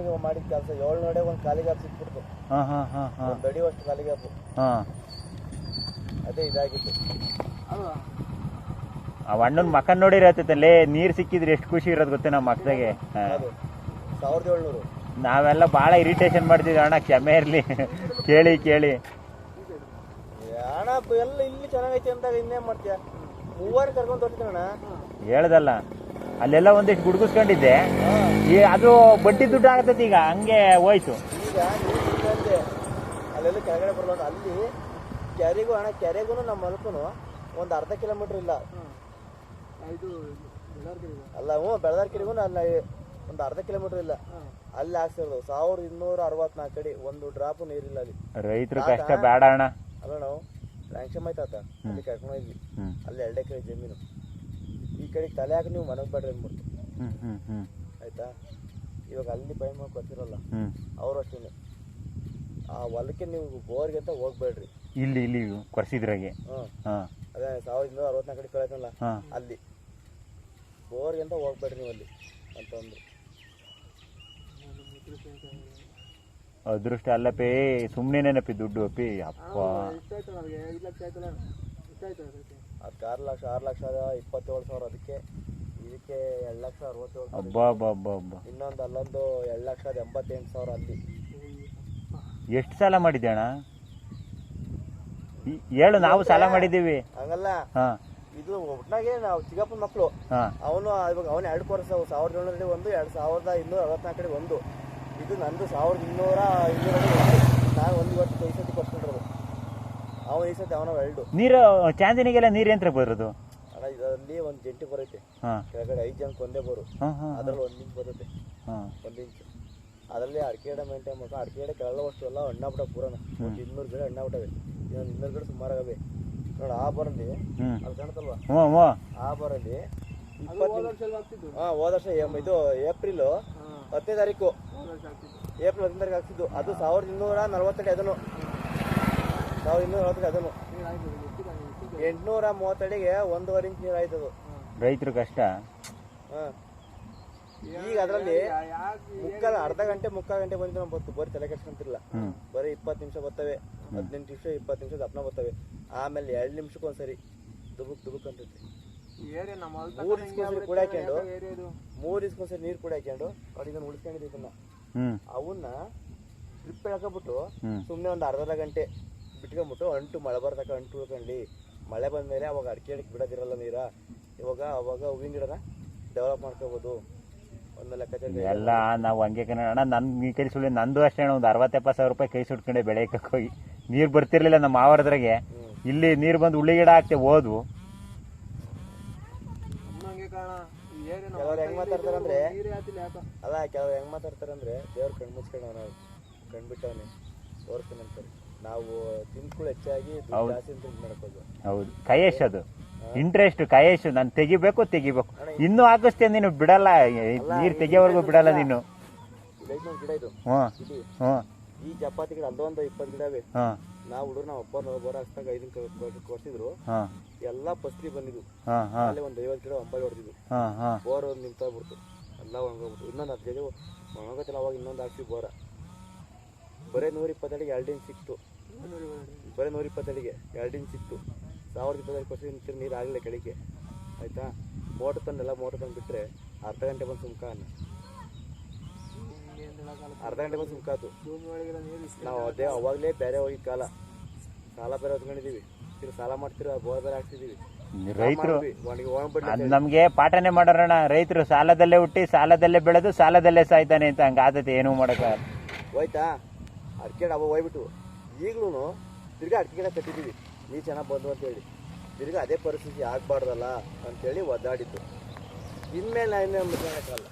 ನನಗೆ ಮಾಡಿದ ಕೆಲಸ ಏಳು ನಡೆ ಒಂದು ಕಾಲಿಗಾಪ್ ಸಿಕ್ಬಿಡ್ತು ಹಾಂ ಹಾಂ ಹಾಂ ಹಾಂ. ಒಂದು ಅಡಿವಷ್ಟು ಕಾಲಿಗಾಪು ಹಾಂ. ಅದೇ ಇದಾಗಿತ್ತು. ಆ ಅಣ್ಣನ ಮಕ್ಕ ನೋಡಿರತ್ತಲ್ಲೇ ನೀರು ಸಿಕ್ಕಿದ್ರೆ ಎಷ್ಟು ಖುಷಿ ಇರೋದು ಗೊತ್ತೇ ನಮ್ಮ ಮಕ್ಕಳಿಗೆ ಅದು ಸಾವಿರದ ಏಳ್ನೂರು. ನಾವೆಲ್ಲ ಭಾಳ ಇರಿಟೇಷನ್ ಮಾಡ್ತಿದ್ವಿ ಅಣ್ಣ ಕ್ಷಮೆ ಇರಲಿ. ಕೇಳಿ ಕೇಳಿ. ಅಣ್ಣ ಎಲ್ಲ ಇಲ್ಲಿ ಚೆನ್ನಾಗೈತೆ ಅಂದಾಗ ಇನ್ನೇನ್ ಮಾಡ್ತೀಯ? ಮೂವರು ಕರ್ಕೊಂಡು ತೋರಿಸ್ತೀನಣ್ಣ ಹೇಳ್ದಲ್ಲ. ಅಲ್ಲೆಲ್ಲ ಒಂದಿಷ್ಟು ಗುಡ್ಗಿಸ್ಕೊಂಡಿದ್ದೆ. ಈ ಅದು ಬಡ್ಡಿ ದುಡ್ಡು ಆಗತ್ತೈತಿ ಈಗ ಹಂಗೆ ಹೋಯ್ತು. ಅಲ್ಲೆಲ್ಲ ಕೆಳಗಡೆ ಬರಲ್ಲ ಅಲ್ಲಿ ಕೆರೆಗೂ ಅಣ್ಣ ಕೆರೆಗೂ ನಮ್ಮ ಮಲ್ಕುನು ಒಂದು ಅರ್ಧ ಕಿಲೋಮೀಟರ್ ಇಲ್ಲ. ಅಲ್ಲ ಹ್ಞೂ ಬೆಳದಾರ್ಕೆರೆಗೂ ಅಲ್ಲಿ ಒಂದು ಅರ್ಧ ಕಿಲೋಮೀಟರ್ ಇಲ್ಲ. ಅಲ್ಲಿ ಹಾಕ್ಸಿರೋದು. ಸಾವಿರದ ಇನ್ನೂರ ಅರವತ್ನಾಲ್ಕು ಅಡಿ ಒಂದು ಡ್ರಾಪ್ ನೀರಿಲ್ಲ ಅಲ್ಲಿ. ರೈತರು ಕಷ್ಟ ಬೇಡ ಅಣ್ಣ. ಅಲ್ಲ ನಾವು ರ್ಯಾಂಕ್ಷಮ್ ಆಯ್ತಾತ ಅಲ್ಲಿ ಕರ್ಕೊಂಡು ಅಲ್ಲಿ ಎರಡು ಎಕರೆ ಜಮೀನು. ಈ ಕಡೆಗೆ ತಲೆ ಹಾಕಿ ನೀವು ಮನೆಗೆ ಬೇಡ್ರಿ ಅಂದ್ಬಿಡ್ತು ಹ್ಮ್ ಹ್ಮ್ ಹ್ಮ್. ಆಯ್ತಾ? ಇವಾಗ ಅಲ್ಲಿ ಭಯ ಮಾಡಿ ಗೊತ್ತಿರಲ್ಲ. ಹ್ಮ್. ಅವ್ರು ಅಷ್ಟೇ ಆ ಹೊಲಕ್ಕೆ ನೀವು ಬೋರ್ಗೆ ಅಂತ ಹೋಗ್ಬೇಡ್ರಿ. ಇಲ್ಲಿ ಇಲ್ಲಿ ಕೊರ್ಸಿದ್ರಾಗೆ. ಹ್ಞೂ ಹಾಂ. ಅದೇ ಸಾವಿರದ ಇನ್ನೂರ ಅರವತ್ನಾಲ್ಕು ಕಡೆ ಕಳೆದಲ್ಲ ಹಾಂ. ಅಲ್ಲಿ. ಬೋರ್ಗೆ ಅಂತ ಹೋಗ್ಬೇಡ್ರಿ ನೀವು ಅಲ್ಲಿ. ಅಂತಂದ್ರು ಅದೃಷ್ಟ ಅಲ್ಲಪ್ಪೇ ಸುಮ್ಮನೆ ನೆನಪಿ ದುಡ್ಡು ಅಪ್ಪಿ. ಅಪ್ಪ. ಅದಕ್ಕೆ ಆರು ಲಕ್ಷ ಆರು ಲಕ್ಷ ಇಪ್ಪತ್ತೇಳು ಸಾವಿರ ಅದಕ್ಕೆ. ಇದಕ್ಕೆ ಎರಡು ಲಕ್ಷ ಅರವತ್ತೇಳು ಅಬ್ಬಾ ಅಬ್ಬಾ ಅಬ್ಬಾ ಅಬ್ಬಾ. ಇನ್ನೊಂದು ಅಲ್ಲೊಂದು ಎರಡು ಲಕ್ಷದ ಎಂಬತ್ತೆಂಟು ಸಾವಿರ ಅಲ್ಲಿ. ಎಷ್ಟು ಸಾಲ ಮಾಡಿದ್ದೆ ಅಣ್ಣ? ಈ- ಹೇಳು ನಾವು ಸಾಲ ಮಾಡಿದ್ದೀವಿ. ಹಂಗಲ್ಲ. ಹಾಂ. ಇದು ಒಟ್ನಾಗೆ ನಾವು ಚಿಕ್ಕಪ್ಪನ ಮಕ್ಕಳು. ಹಾಂ. ಅವನು ಇವಾಗ ಅವನು ಎರಡು ಕೋರ್ಸ್ ಸಾವಿರದ ಏಳ್ನೂರ ಅಡಿ ಒಂದು ಎರಡು ಸಾವಿರದ ಇನ್ನೂರ ಅರವತ್ನಾಲ್ಕಡಿ ಒಂದು. ಇದು ನಂದು ಸಾವಿರದ ಇನ್ನೂರ ಇನ್ನೂರ ನಾನು ಒಂದು ಇವತ್ತು ಈ ಸತಿ ಕೊಟ್ಕೊಂಡಿರೋದು ಅವನು ಈ ಸತಿ ಅವನ ನೀರು ಚಾಂದಿನಿಗೆಲ್ಲ ನೀರು ಯಂತ್ರ ಬರೋದು? ಅಣ್ಣ ಇದರಲ್ಲಿ ಒಂದು ಜಂಟಿ ಬರುತ್ತೆ ಹಾಂ. ಕೆಳಗಡೆ ಐದು ಜನಕ್ಕೆ ಒಂದೇ ಬರು. ಹಾಂ ಹಾಂ ಅದ್ರಲ್ಲಿ ಒಂದು ಇಂಚ್ ಬರುತ್ತೆ. ಹಾಂ. ಒಂದು ಇಂಚ್. ಅದರಲ್ಲಿ ಅಡಿಕೆ ಗಿಡ ಮೇಂಟೈನ್ ಮಾಡ್ಕೊಂಡು ಅಡಿಕೆ ಗಿಡ ಕೆಳಗೆ ಅಷ್ಟು ಎಲ್ಲ ಹಣ್ಣಾಗ್ಬಿಟ್ಟ ಪೂರನ ಒಂದು ಇನ್ನೂರು ಗಿಡ ಹಣ್ಣಾಗ್ಬಿಟ್ಟವೆ ಇನ್ನೊಂದು ಇನ್ನೂರು ಗಿಡ ಸುಮಾರಾಗವೆ ನೋಡಿ ಆ ಬರಲ್ಲಿ ಹ್ಞೂ ಹ್ಞೂ ಹ್ಞೂ ಆ ಬರಲ್ಲಿ ಹಾ ಹಾಂ ಹೋದ ವರ್ಷ ಇದು ಏಪ್ರಿಲ್ ಹತ್ತನೇ ತಾರೀಕು. ಏಪ್ರಿಲ್ ಹತ್ತನೇ ತಾರೀಕು ಹಾಕ್ಸಿದ್ದು ಅದು ಸಾವಿರದ ಇನ್ನೂರ ನಲ್ವತ್ತಡಿ ಅದನ್ನು. ಸಾವಿರದ ಇನ್ನೂರ ನಲ್ವತ್ತಡಿ ಅದನ್ನು. ಎಂಟುನೂರ ಮೂವತ್ತಡಿಗೆ ಒಂದೂವರೆ ಇಂಚ್ ನೀರು ಆಯ್ತು ಅದು ರೈತರು ಕಷ್ಟ. ಹಾಂ. ಈಗ ಅದರಲ್ಲಿ ಮುಕ್ಕಾಲ ಅರ್ಧ ಗಂಟೆ ಮುಕ್ಕಾ ಗಂಟೆ ಬಂದಿದ್ದು ಬರ್ತು ಬತ್ತು ಬರೀ ತಲೆ ಕೆಡ್ಸ್ಕೊಂತಿರ್ಲಿಲ್ಲ. ಬರೀ ಇಪ್ಪತ್ತು ನಿಮಿಷ ಬರ್ತವೆ ಹದಿನೆಂಟು ನಿಮಿಷ ಇಪ್ಪತ್ತು ನಿಮಿಷ ದಪ್ಪನ ಬರ್ತವೆ. ಆಮೇಲೆ ಎರಡು ನಿಮಿಷಕ್ಕೊಂದ್ಸರಿ ದುಬುಕ್ ದುಬುಕ್ ಅಂತೈತಿ ಮೂರು ಇಸ್ಕೊಂದ್ಸರಿ ಕೂಡ ಹಾಕೊಂಡು ಮೂರು ಇಸ್ಕೊಂದ್ಸರಿ ನೀರು ಕೂಡ ಹಾಕೊಂಡು ಅವ್ರಿಗೆ ಇದನ್ನ. ಉಳಿಸ್ಕೊಂಡಿದ್ದೀವಿ ಅವನ್ನ ಟ್ರಿಪ್ ಹೇಳ್ಕೊಬಿಟ್ಟು ಸುಮ್ನೆ ಸುಮ್ಮನೆ ಒಂದು ಅರ್ಧ ಗಂಟೆ ಬಿಟ್ಕೊಂಬಿಟ್ಟು ಅಂಟು ಮಳೆ ಬರ್ತಕ್ಕ ಅಂಟು ಉಳ್ಕೊಂಡು ಮಳೆ ಬಂದಮೇಲೆ ಅವಾಗ ಅಡಿಕೆ ಅಡಿಕೆ ಬಿಡೋದಿರಲ್ಲ ನೀರ. ಇವಾಗ ಅವಾಗ ಹೂವಿನ ಗಿಡನ ಡೆವಲಪ್ ಮಾಡ್ಕೋಬೋದು. ಒಂದು ಲೆಕ್ಕಾಚಾರ ಎಲ್ಲ ನಾವು ಹಂಗೆ ಕಣ ಅಣ್ಣ ನನ್ನ ಈ ಕೈ ಸುಳ್ಳಿ ನಂದು ಅಷ್ಟೇ ಅಣ್ಣ ಒಂದು ಅರವತ್ತೆಪ್ಪತ್ತು ಸಾವಿರ ರೂಪಾಯಿ ಕೈ ಸುಟ್ಕೊಂಡೆ ಬೆಳೆಯಕ್ಕೆ ಹೋಗಿ. ನೀರು ಬರ್ತಿರ್ಲಿಲ್ಲ ನಮ್ಮ ಮಾವರದ್ರಾಗೆ. ಇಲ್ಲಿ ನೀರು ಬಂದು ಉಳ್ಳಿ ಗಿಡ ಹಾಕ್ತೆ ಹೋದ್ವು. ಕೆಲವ್ರು ಹೆಂಗ್ ಮಾತಾಡ್ತಾರೆ ಅಂದ್ರೆ ಅಲ್ಲ ಕೆಲವ್ರು ಹೆಂಗ್ ಮಾತಾಡ್ತಾರೆ ಅಂದ್ರೆ ದೇವ್ರ ಕಣ್ ಮುಚ್ಕೊಂಡವ್ ನಾವು ಕಣ್ಬಿಟ್ಟವನೇ ತೋರ್ತೀನಿ ತೋರಿಸ್ತಾನೆ ಅಂತಾರೆ. ನಾವು ತಿನ್ಕುಳು ಹೆಚ್ಚಾಗಿ ದುಡ್ಡು ಹೌದು. ಜಾಸ್ತಿ ಅಂತ ಮಾಡ್ಕೋದು ಹೌದು. ಕಯೇಶ್ ಅದು. ಇಂಟ್ರೆಸ್ಟ್ ಕಯೇಶ್ ನಾನು ತೆಗಿಬೇಕು ತೆಗಿಬೇಕು. ಇನ್ನೂ ಹಾಕಿಸ್ತೇನೆ ನೀನು ಬಿಡಲ್ಲ. ನೀರು ತೆಗಿಯೋವರೆಗೂ ಬಿಡಲ್ಲ ನೀನು. ಗಿಡ ಇದು. ಹ್ಞೂ ಹ್ಞೂ ಈ ಚಪಾತಿ ಗಿಡ ಅಲ್ಲೊಂದು ಇಪ್ಪತ್ತು ಗಿಡ ಇವೆ. ಹಾಂ. ನಾವು ಹುಡುಗರು ನಾವು ಒಬ್ಬ ಒಬ್ಬರು ಹಾಕ್ಸ್ದಾಗ ಐದನ್ನ ಕೊಡ್ತಿದ್ರು ಹಾಂ. ಎಲ್ಲ ಫಸ್ಲಿ ಬಂದಿದ್ವು ಹಾಂ ಹಾಂ. ಅಲ್ಲಿ ಒಂದು ಐವತ್ತು ಗಿಡ ಒಂಬೈ ಹೊಡೆದಿದ್ವು ಹಾಂ ಹಾಂ. ಬೋರ್ ಒಂದು ನಿಂತಾಗ್ಬಿಡ್ತು. ಎಲ್ಲ ಒಣಗೋಗ್ಬಿಟ್ಟು ಇನ್ನೊಂದು ಹತ್ತು ಜನ ಒಣಗೋತಿಲ್ಲ ಅವಾಗ ಇನ್ನೊಂದು ಹಾಕ್ಸಿ ಬೋರ. ಬರೀ ನೂರ ಇಪ್ಪತ್ತಡಿಗೆ ಎರಡು ಇಂಚ್ ಸಿಕ್ತು ಬರೀ ನೂರ ಇಪ್ಪತ್ತಡಿಗೆ ಎರಡು ಇಂಚ್ ಸಿಕ್ತು ಸಾವಿರದ ಇಪ್ಪತ್ತೈದು ಪರ್ಸೆಂಟ್ ನಿಂತಿರೋ ನೀರು ಆಗಲಿಲ್ಲ ಕೆಳಗೆ. ಆಯ್ತಾ? ಮೋಟರ್ ತಂದೆಲ್ಲ ಮೋಟರ್ ತಂದು ಬಿಟ್ಟರೆ ಅರ್ಧ ಗಂಟೆ ಬಂದು ಸುಮ್ಕ ಅನ್ನ. ಅರ್ಧ ಗಂಟೆ ಬಂದು ಸುಮ್ಕಾತು ನಾವು ಅದೇ ಅವಾಗಲೇ ಬೇರೆ ಹೋಗಿ ಕಾಲ. ಸಾಲ ಬೇರೆ ಹೊತ್ಕೊಂಡಿದ್ದೀವಿ ತಿರು ಸಾಲ ಮಾಡ್ತಿರೋ ಬೋರ್ ಬೇರೆ ಹಾಕ್ತಿದ್ದೀವಿ ರೈತರು ಪಾಠನೆ ಮಾಡೋಣ ನಮಗೆ ಪಾಠನೇ ಮಾಡೋರಣ್ಣ. ರೈತರು ಸಾಲದಲ್ಲೇ ಹುಟ್ಟಿ ಸಾಲದಲ್ಲೇ ಬೆಳೆದು ಸಾಲದಲ್ಲೇ ಸಾಯ್ತಾನೆ ಅಂತ ಹಂಗ ಆತತೆ ಏನೂ ಮಾಡಕ್ಕ ಹೋಯ್ತಾ? ಅಡಿಕೆ ಡಬ್ಬ ಹೋಗ್ಬಿಟ್ಟು ಈಗಲೂ ತಿರ್ಗಾ ಅಡಿಕೆ ಕಟ್ಟಿದ್ದೀವಿ ನೀರು ಚೆನ್ನಾಗಿ ಬಂದು ಅಂತೇಳಿ. ತಿರ್ಗಿ ಅದೇ ಪರಿಸ್ಥಿತಿ ಆಗಬಾರ್ದಲ್ಲ ಅಂತೇಳಿ ಒದ್ದಾಡಿದ್ದು. ಇನ್ಮೇಲೆ ಇನ್ನೇನು ಮುಚ್ಕೊಳಕ್ಕಾಗಲ್ಲ